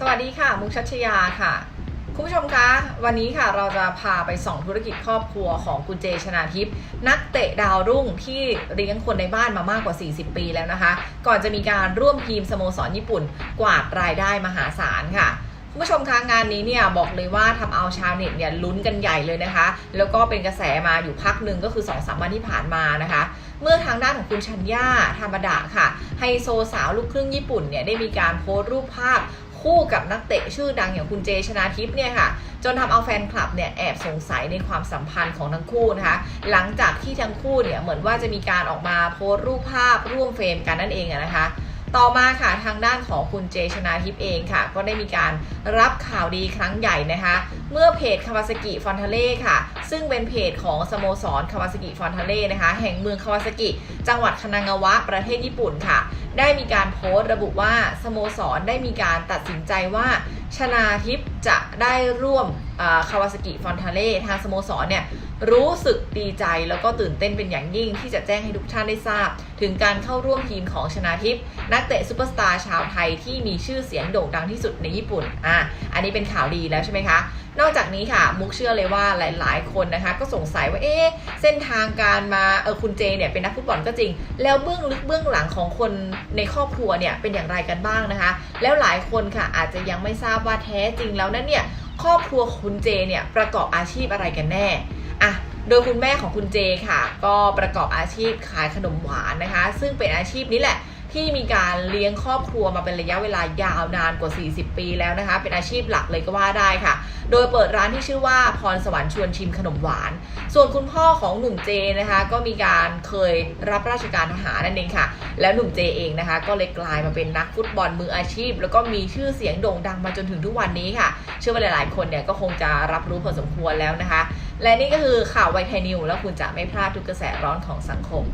สวัสดีค่ะมุกชัชยาค่ะ คุณผู้ชมคะวันนี้ค่ะเราจะพาไปส่องธุรกิจครอบครัวของคุณเจชนาทิพย์นักเตะดาวรุ่งที่เลี้ยงคนในบ้านมามากกว่า 40 ปีแล้วนะคะ ก่อนจะมีการร่วมทีมสโมสรญี่ปุ่น กวาดรายได้มหาศาลค่ะคุณผู้ชมคะงานนี้เนี่ยบอกเลยว่าทำเอาชาวเน็ตเนี่ยลุ้นกันใหญ่เลยนะคะ แล้วก็เป็นกระแสมาอยู่พักหนึ่งก็คือ2อสวันที่ผ่านมานะคะ เมื่อทางด้านของคุณชัญญาธรรมดาค่ะไฮโซสาวลูกครึ่งญี่ปุ่นเนี่ยได้มีการโพสต์รูปภาพ คู่กับนักเตะชื่อดังอย่างคุณเจชนาทิพย์เนี่ยค่ะจนทำเอาแฟนคลับเนี่ยแอบสงสัยในความสัมพันธ์ของทั้งคู่นะคะ หลังจากที่ทั้งคู่เนี่ยเหมือนว่าจะมีการออกมาโพสต์รูปภาพร่วมเฟรมกันนั่นเองนะคะต่อมาค่ะทางด้านของคุณเจชนาทิพย์เองค่ะ ก็ได้มีการรับข่าวดีครั้งใหญ่นะคะ เมื่อเพจคาวาซากิฟอนทาเล่ค่ะ ซึ่งเป็นเพจของสโมสรคาวาซากิฟอนทาเล่นะคะ แห่งเมืองคาวาซากิ จังหวัดคานางาวะประเทศญี่ปุ่นค่ะ ได้มีการโพสต์ระบุว่าสโมสรได้มีการตัดสินใจว่า ชนาทิพย์จะได้ร่วมคาวาซากิฟอนทาเล่ทางสโมสรเนี่ยรู้สึกดีใจแล้วก็ตื่นเต้นเป็นอย่างยิ่งที่จะแจ้งให้ทุกท่านได้ทราบ ถึงการเข้าร่วมทีมของชนาทิพย์นักเตะซูเปอร์สตาร์ชาวไทยที่มีชื่อเสียงโด่งดังที่สุดในญี่ปุ่นอะอันนี้เป็นข่าวดีแล้วใช่ไหมคะ นอกจากนี้ค่ะ มุกเชื่อเลยว่าหลาย ๆ คนนะคะ ก็สงสัยว่าเอ๊ะเส้นทางการมาเออคุณเจเนี่ยเป็นนักฟุตบอลก็จริง แล้วเบื้องลึกเบื้องหลังของคนในครอบครัวเนี่ยเป็นอย่างไรกันบ้างนะคะ แล้วหลายคนค่ะอาจจะยังไม่ทราบว่าแท้จริงแล้วนั้นเนี่ยครอบครัวคุณเจเนี่ยประกอบอาชีพอะไรกันแน่อะโดยคุณแม่ของคุณเจค่ะ ก็ประกอบอาชีพขายขนมหวานนะคะ ซึ่งเป็นอาชีพนี้แหละ ที่มีการเลี้ยงครอบครัวมาเป็นระยะเวลายาวนานกว่า 40 ปีแล้วนะคะ เป็นอาชีพหลักเลยก็ว่าได้ค่ะ โดยเปิดร้านที่ชื่อว่าพรสวรรค์ชวนชิมขนมหวาน ส่วนคุณพ่อของหนุ่มเจนะคะ ก็มีการเคยรับราชการทหารนั่นเองค่ะ แล้วหนุ่มเจเองนะคะ ก็เลยกลายมาเป็นนักฟุตบอลมืออาชีพ แล้วก็มีชื่อเสียงโด่งดังมาจนถึงทุกวันนี้ค่ะ เชื่อว่าหลาย ๆ คนเนี่ยก็คงจะรับรู้พอสมควรแล้วนะคะ และนี่ก็คือข่าวไวไทยนิวแล้วคุณจะไม่พลาดทุกกระแสร้อนของสังคม